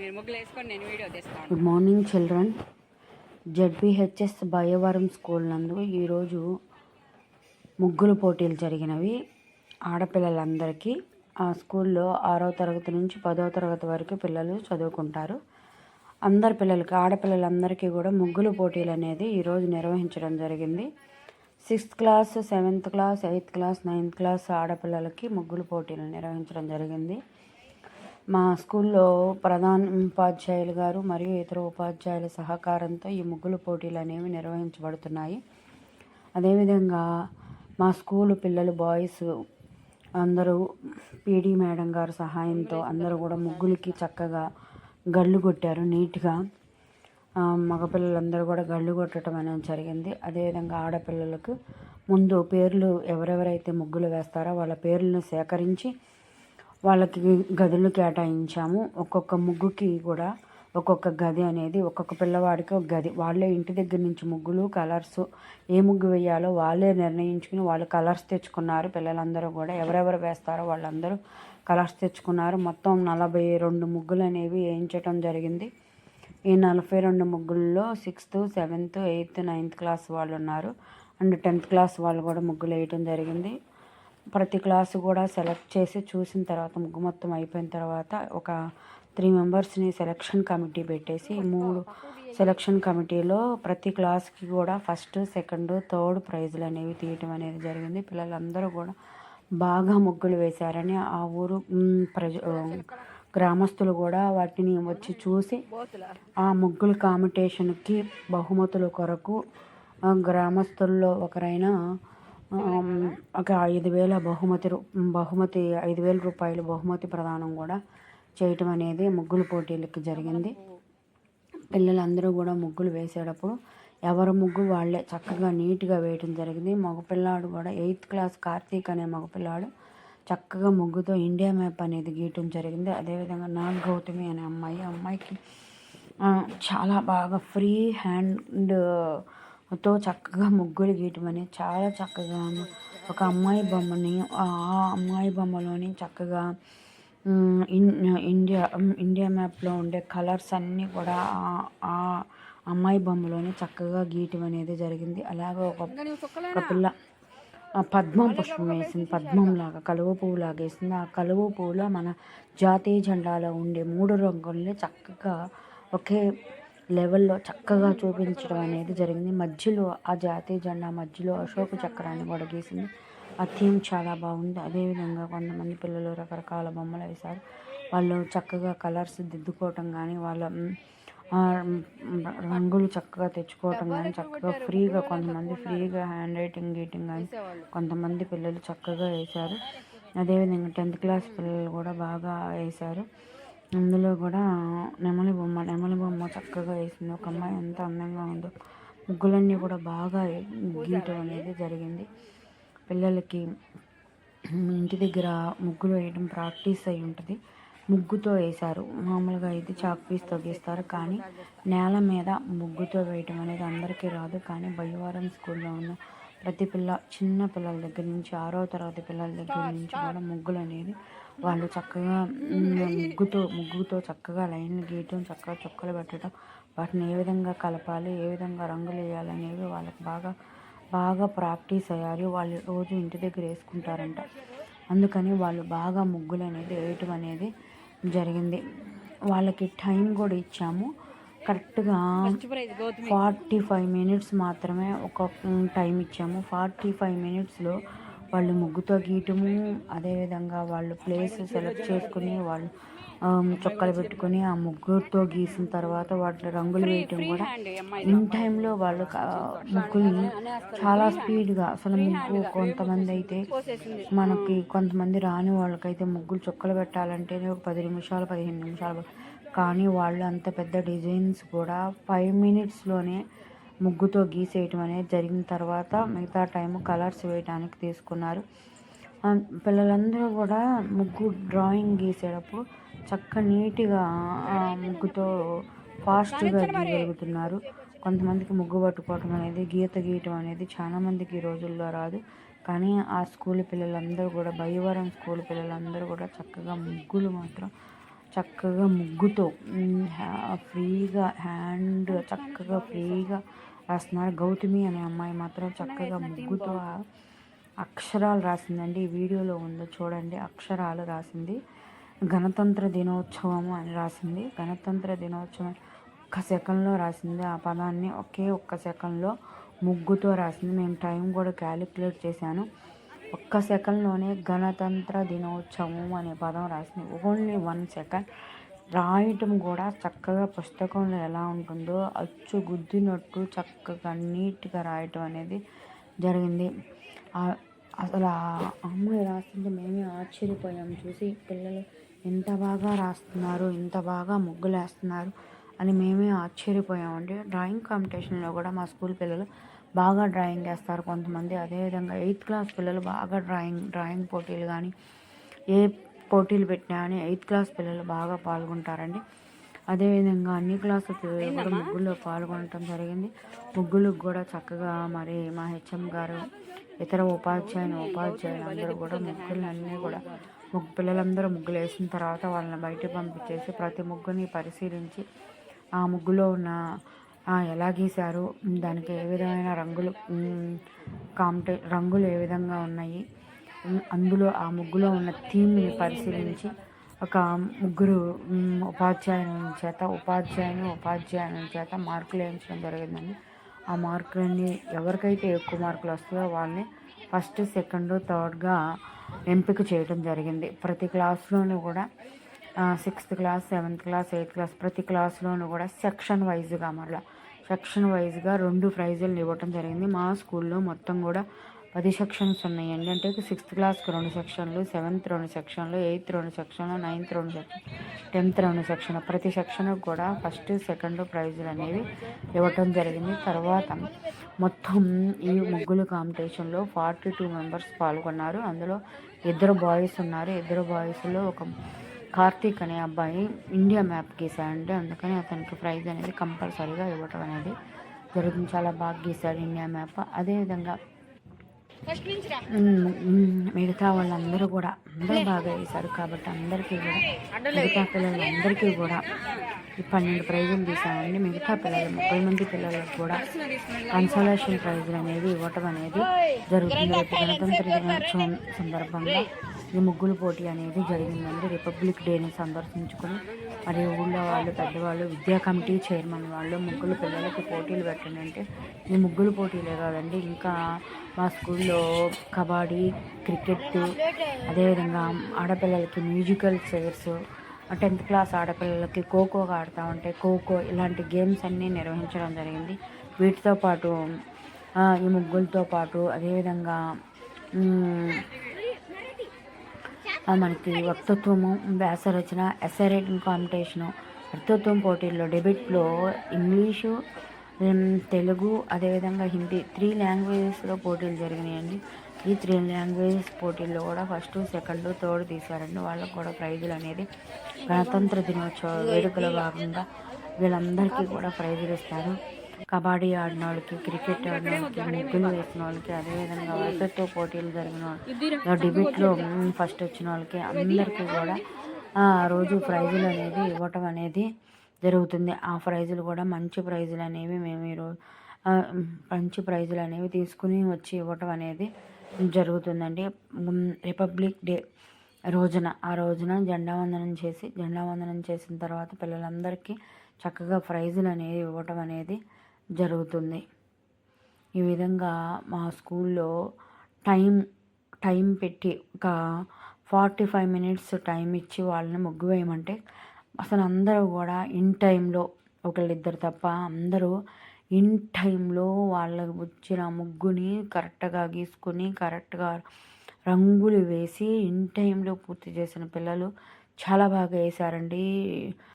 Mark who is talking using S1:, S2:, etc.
S1: వేసుకోండి మీరు ముగ్గులు నేను వీడియో తీస్తాను
S2: good morning children ZPHS Bhayavaram school నందు ఈరోజు ముగ్గులు పోటీలు జరిగినవి. ఆడపిల్లలందరికీ ఆ స్కూల్లో ఆరో తరగతి నుంచి పదో తరగతి వరకు పిల్లలు చదువుకుంటారు. అందరి పిల్లలకి ఆడపిల్లలందరికీ కూడా ముగ్గులు పోటీలు అనేది ఈరోజు నిర్వహించడం జరిగింది. Sixth class seventh class eighth class ninth class ఆడపిల్లలకి ముగ్గులు పోటీలు నిర్వహించడం జరిగింది. మా స్కూల్లో ప్రధాన ఉపాధ్యాయులు గారు మరియు ఇతర ఉపాధ్యాయుల సహకారంతో ఈ ముగ్గులు పోటీలు అనేవి నిర్వహించబడుతున్నాయి. అదేవిధంగా మా స్కూలు పిల్లలు బాయ్స్ అందరూ పీడీ మేడం గారు సహాయంతో అందరూ కూడా ముగ్గులకి చక్కగా గళ్ళు కొట్టారు నీట్గా. మగపిల్లలందరూ కూడా గళ్ళు కొట్టడం అనేది జరిగింది. అదేవిధంగా ఆడపిల్లలకు ముందు పేర్లు ఎవరెవరైతే ముగ్గులు వేస్తారో వాళ్ళ పేర్లను సేకరించి వాళ్ళకి గదులు కేటాయించాము. ఒక్కొక్క ముగ్గుకి కూడా ఒక్కొక్క గది అనేది ఒక్కొక్క పిల్లవాడికి ఒక గది. వాళ్ళే ఇంటి దగ్గర నుంచి ముగ్గులు కలర్స్ ఏ ముగ్గు వేయాలో వాళ్ళే నిర్ణయించుకుని వాళ్ళు కలర్స్ తెచ్చుకున్నారు. పిల్లలందరూ కూడా ఎవరెవరు వేస్తారో వాళ్ళందరూ కలర్స్ తెచ్చుకున్నారు. మొత్తం నలభై రెండు ముగ్గులు అనేవి వేయించడం జరిగింది. ఈ నలభై రెండు ముగ్గుల్లో sixth seventh eighth ninth class వాళ్ళు ఉన్నారు అండ్ టెన్త్ క్లాస్ వాళ్ళు కూడా ముగ్గులు వేయటం జరిగింది. ప్రతి క్లాసు కూడా సెలెక్ట్ చేసి చూసిన తర్వాత ముగ్గు మొత్తం అయిపోయిన తర్వాత ఒక త్రీ మెంబర్స్ని సెలక్షన్ కమిటీ పెట్టేసి మూడు సెలక్షన్ కమిటీలో ప్రతి క్లాస్కి కూడా ఫస్ట్ సెకండ్ థర్డ్ ప్రైజులు అనేవి తీయటం అనేది జరిగింది. పిల్లలందరూ కూడా బాగా ముగ్గులు వేశారని ఆ ఊరు ప్రజ గ్రామస్తులు కూడా వాటిని వచ్చి చూసి ఆ ముగ్గుల కాంపిటీషన్కి బహుమతుల కొరకు గ్రామస్తుల్లో ఒకరైన ఒక ఐదు వేల బహుమతి రూ- బహుమతి ఐదు వేల రూపాయలు బహుమతి ప్రదానం కూడా చేయటం అనేది ముగ్గుల పోటీలకి జరిగింది. పిల్లలందరూ కూడా ముగ్గులు వేసేటప్పుడు ఎవరి ముగ్గు వాళ్ళే చక్కగా నీట్గా వేయటం జరిగింది. మగపిల్లాడు కూడా ఎయిత్ క్లాస్ కార్తీక్ అనే మగపిల్లాడు చక్కగా ముగ్గుతో ఇండియా మ్యాప్ అనేది గీయటం జరిగింది. అదేవిధంగా నాగ్ గౌతమి అనే అమ్మాయి అమ్మాయికి చాలా బాగా ఫ్రీ హ్యాండ్ తో చక్కగా ముగ్గులు గీయటం అనేది చాలా చక్కగా ఒక అమ్మాయి బొమ్మని ఆ అమ్మాయి బొమ్మలోని చక్కగా ఇండియా ఇండియా మ్యాప్లో ఉండే కలర్స్ అన్నీ కూడా ఆ- అమ్మాయి బొమ్మలోని చక్కగా గీయటం అనేది జరిగింది. అలాగే ఒక ఒక పిల్ల పద్మం పుష్పం వేసింది. పద్మం లాగా కలువ పువ్వు లాగా వేసింది. ఆ కలువ పువ్వులో మన జాతీయ జెండాలో ఉండే మూడు రంగుల్ని చక్కగా ఒకే లెవెల్లో చక్కగా చూపించడం అనేది జరిగింది. మధ్యలో ఆ జాతీయ జెండా మధ్యలో అశోక చక్రాన్ని కూడా గీసింది ఆ థీమ్ చాలా బాగుంది. అదేవిధంగా కొంతమంది పిల్లలు రకరకాల బొమ్మలు వేశారు. వాళ్ళు చక్కగా కలర్స్ దిద్దుకోవటం కానీ వాళ్ళ రంగులు చక్కగా తెచ్చుకోవటం కానీ చక్కగా ఫ్రీగా కొంతమంది ఫ్రీగా హ్యాండ్ రైటింగ్ గీటింగ్ కానీ కొంతమంది పిల్లలు చక్కగా వేశారు. అదేవిధంగా టెన్త్ క్లాస్ పిల్లలు కూడా బాగా వేశారు. అందులో కూడా నెమలి బొమ్మ నెమలి చక్కగా వేసింది. ఒక అమ్మాయి ఎంత అందంగా ఉందో. ముగ్గులన్నీ కూడా బాగా గీయటం అనేది జరిగింది. పిల్లలకి ఇంటి దగ్గర ముగ్గులు వేయడం ప్రాక్టీస్ అయి ఉంటుంది. ముగ్గుతో వేశారు. మామూలుగా అయితే చాక్ పీస్తో గీస్తారు. కానీ నేల మీద ముగ్గుతో వేయటం అనేది అందరికీ రాదు. కానీ బయ్యవారం స్కూల్లో ఉన్న ప్రతి పిల్ల చిన్న పిల్లల దగ్గర నుంచి ఆరో తరగతి పిల్లల దగ్గర నుంచి కూడా ముగ్గులు అనేది వాళ్ళు చక్కగా ముగ్గుతో ముగ్గుతో చక్కగా లైన్లు గీయటం చక్కగా చుక్కలు పెట్టడం వాటిని ఏ విధంగా కలపాలి ఏ విధంగా రంగులు వేయాలనేవి వాళ్ళకి బాగా బాగా ప్రాక్టీస్ అయ్యారు వాళ్ళు రోజు ఇంటి దగ్గర వేసుకుంటారంట. అందుకని వాళ్ళు బాగా ముగ్గులు అనేది వేయటం అనేది జరిగింది. వాళ్ళకి టైం కూడా ఇచ్చాము. కరెక్ట్గా ఫార్టీ ఫైవ్ మినిట్స్ మాత్రమే ఒక టైం ఇచ్చాము. ఫార్టీ ఫైవ్ మినిట్స్లో వాళ్ళు ముగ్గుతో గీయటము అదేవిధంగా వాళ్ళు ప్లేస్ సెలెక్ట్ చేసుకుని వాళ్ళు చొక్కలు పెట్టుకొని ఆ ముగ్గుతో గీసిన తర్వాత వాటి రంగులు వేయటం కూడా ఇన్ టైంలో వాళ్ళు ముగ్గుల్ని చాలా స్పీడ్గా అసలు ముగ్గు కొంతమంది అయితే మనకి కొంతమంది రాని వాళ్ళకైతే ముగ్గులు చుక్కలు పెట్టాలంటే ఒక పది నిమిషాలు పదిహేను నిమిషాలు కానీ వాళ్ళు అంత పెద్ద డిజైన్స్ కూడా ఫైవ్ మినిట్స్లోనే ముగ్గుతో గీసేయటం అనేది జరిగిన తర్వాత మిగతా టైం కలర్స్ వేయడానికి తీసుకున్నారు. పిల్లలందరూ కూడా ముగ్గు డ్రాయింగ్ గీసేటప్పుడు చక్క నీట్గా ముగ్గుతో ఫాస్ట్గా గీయగలుగుతున్నారు. కొంతమందికి ముగ్గు పట్టుకోవటం అనేది గీత గీయటం అనేది చాలామందికి ఈ రోజుల్లో రాదు. కానీ ఆ స్కూల్ పిల్లలందరూ కూడా భయవరం స్కూల్ పిల్లలందరూ కూడా చక్కగా ముగ్గులు మాత్రం చక్కగా ముగ్గుతో హ్యా- ఫ్రీగా హ్యాండ్ చక్కగా ఫ్రీగా రాస్తున్నారు. గౌతమి అనే అమ్మాయి మాత్రం చక్కగా ముగ్గుతో అక్షరాలు రాసిందండి. ఈ వీడియోలో ఉందో చూడండి. అక్షరాలు రాసింది. గణతంత్ర దినోత్సవం అని రాసింది. గణతంత్ర దినోత్సవం ఒక్క సెకండ్లో రాసింది. ఆ పదాన్ని ఒకే ఒక్క సెకండ్లో ముగ్గుతో రాసింది. మేము టైం కూడా క్యాలిక్యులేట్ చేశాను. ఒక్క సెకండ్లోనే గణతంత్ర దినోత్సవం అనే పదం రాసింది. Only one second. రాయటం కూడా చక్కగా పుస్తకంలో ఎలా ఉంటుందో అచ్చు గుద్దినట్టు చక్కగా నీట్గా రాయటం అనేది జరిగింది. అసలు ఆ అమ్మాయి రాస్తుంటే మేమే ఆశ్చర్యపోయాం. చూసి పిల్లలు ఎంత బాగా రాస్తున్నారు ఇంత బాగా ముగ్గులు వేస్తున్నారు అని మేమే ఆశ్చర్యపోయామండి. డ్రాయింగ్ కాంపిటీషన్లో కూడా మా స్కూల్ పిల్లలు బాగా డ్రాయింగ్ వేస్తారు కొంతమంది. అదేవిధంగా ఎయిత్ క్లాస్ పిల్లలు బాగా డ్రాయింగ్ డ్రాయింగ్ పోటీలు కానీ ఏ పోటీలు పెట్టినా కానీ ఎయిత్ క్లాస్ పిల్లలు బాగా పాల్గొంటారండి. అదేవిధంగా అన్ని క్లాసుల పిల్లలు కూడా ముగ్గుల్లో పాల్గొనటం జరిగింది. ముగ్గులకు కూడా చక్కగా మరి మా హెచ్ఎం గారు ఇతర ఉపాధ్యాయులు ఉపాధ్యాయులు అందరూ కూడా ముగ్గులు అన్నీ కూడా ముగ్గు పిల్లలందరూ ముగ్గులు వేసిన తర్వాత వాళ్ళని బయట పంపించేసి ప్రతి ముగ్గుని పరిశీలించి ఆ ముగ్గులో ఉన్న ఎలా గీశారు? దానికి ఏ విధమైన రంగులు? కాంపిటే రంగులు ఏ విధంగా ఉన్నాయి? అందులో ఆ ముగ్గులో ఉన్న థీమ్ని పరిశీలించి ఒక ముగ్గురు ఉపాధ్యాయుని చేత ఉపాధ్యాయుని ఉపాధ్యాయుని చేత మార్కులు వేయించడం జరిగిందండి. ఆ మార్కులన్నీ ఎవరికైతే ఎక్కువ మార్కులు వస్తాయో వాళ్ళని ఫస్ట్ సెకండ్ థర్డ్గా ఎంపిక చేయడం జరిగింది. ప్రతి క్లాస్లోనూ కూడా sixth class seventh class eighth class ప్రతి క్లాస్లోనూ కూడా సెక్షన్ వైజ్గా మరలా సెక్షన్ వైజ్గా రెండు ప్రైజులు ఇవ్వటం జరిగింది. మా స్కూల్లో మొత్తం కూడా పది సెక్షన్స్ ఉన్నాయండి. అంటే సిక్స్త్ క్లాస్కి రెండు సెక్షన్లు సెవెంత్ రెండు సెక్షన్లు ఎయిత్ రెండు సెక్షన్లు నైన్త్ రెండు సెక్షన్ టెన్త్ రెండు సెక్షన్ ప్రతి సెక్షన్కి కూడా ఫస్ట్ సెకండ్ ప్రైజులు అనేవి ఇవ్వటం జరిగింది. తర్వాత మొత్తం ఈ ముగ్గులు కాంపిటీషన్లో ఫార్టీ టూ మెంబర్స్ పాల్గొన్నారు. అందులో ఇద్దరు బాయ్స్ ఉన్నారు. ఇద్దరు బాయ్స్లో ఒక కార్తీక్ అనే అబ్బాయి ఇండియా మ్యాప్ గీసాడంటే అందుకని అతనికి ప్రైజ్ అనేది కంపల్సరీగా ఇవ్వటం అనేది జరుగుతుంది. చాలా బాగా గీశాడు ఇండియా మ్యాప్. అదేవిధంగా మిగతా వాళ్ళందరూ కూడా అందరూ బాగా వేశారు కాబట్టి అందరికీ కూడా మిగతా పిల్లలందరికీ కూడా ఈ పన్నెండు ప్రైజులు తీసామండి మిగతా పిల్లలు ముప్పై మంది పిల్లలకు కూడా కన్సోలేషన్ ప్రైజులు అనేది ఇవ్వటం అనేది జరుగుతుంది. గణతంత్ర దినోత్సవం సందర్భంగా ఈ ముగ్గులు పోటీ అనేది జరిగిందండి. రిపబ్లిక్ డేని సందర్శించుకొని మరి ఊళ్ళో వాళ్ళు పెద్దవాళ్ళు విద్యా కమిటీ చైర్మన్ వాళ్ళు ముగ్గులు పిల్లలకి పోటీలు పెట్టండి అంటే ఈ ముగ్గులు పోటీలే కాదండి. ఇంకా మా స్కూల్లో కబడ్డీ క్రికెట్ అదేవిధంగా ఆడపిల్లలకి మ్యూజికల్ చైర్స్ టెన్త్ క్లాస్ ఆడపిల్లలకి ఖోఖో ఆడుతూ ఉంటే ఖోఖో ఇలాంటి గేమ్స్ అన్నీ నిర్వహించడం జరిగింది. వీటితో పాటు ఈ ముగ్గులతో పాటు అదేవిధంగా మనకి వక్తత్వము వ్యాసరచన ఎస్ఐ రైటింగ్ కాంపిటీషను వక్తత్వం పోటీల్లో డెబిట్లో ఇంగ్లీషు తెలుగు అదేవిధంగా హిందీ త్రీ లాంగ్వేజెస్లో పోటీలు జరిగినాయండి. ఈ త్రీ లాంగ్వేజెస్ పోటీల్లో కూడా ఫస్ట్ సెకండ్ థర్డ్ తీశారండి. వాళ్ళకు కూడా ప్రైజులు అనేది గణతంత్ర దినోత్సవ వేడుకలో భాగంగా వీళ్ళందరికీ కూడా ప్రైజులు ఇస్తారు. కబడ్డీ ఆడిన వాళ్ళకి క్రికెట్ ఆడిన వాళ్ళకి ముగ్గులు వేసిన వాళ్ళకి అదేవిధంగా వరుసతో పోటీలు జరిగిన వాళ్ళకి డిబేట్లో ఫస్ట్ వచ్చిన వాళ్ళకి అందరికీ కూడా ఆ రోజు ప్రైజులు అనేది ఇవ్వటం అనేది జరుగుతుంది. ఆ ప్రైజులు కూడా మంచి ప్రైజులు అనేవి మేము ఈరోజు మంచి ప్రైజులు అనేవి తీసుకుని వచ్చి ఇవ్వటం అనేది జరుగుతుందండి. రిపబ్లిక్ డే రోజున ఆ రోజున జెండా వందనం చేసి జెండా వందనం చేసిన తర్వాత పిల్లలందరికీ చక్కగా ప్రైజులు అనేవి ఇవ్వటం అనేది జరుగుతుంది. ఈ విధంగా మా స్కూల్లో టైం టైం పెట్టి ఒక ఫార్టీ ఫైవ్ మినిట్స్ టైం ఇచ్చి వాళ్ళని ముగ్గు వేయమంటే అసలు అందరూ కూడా ఇన్ టైంలో ఒకళ్ళిద్దరు తప్ప అందరూ ఇన్ టైంలో వాళ్ళకి వచ్చిన ముగ్గుని కరెక్ట్గా గీసుకొని కరెక్ట్గా రంగులు వేసి ఇన్ టైంలో పూర్తి చేసిన పిల్లలు చాలా బాగా వేశారండి.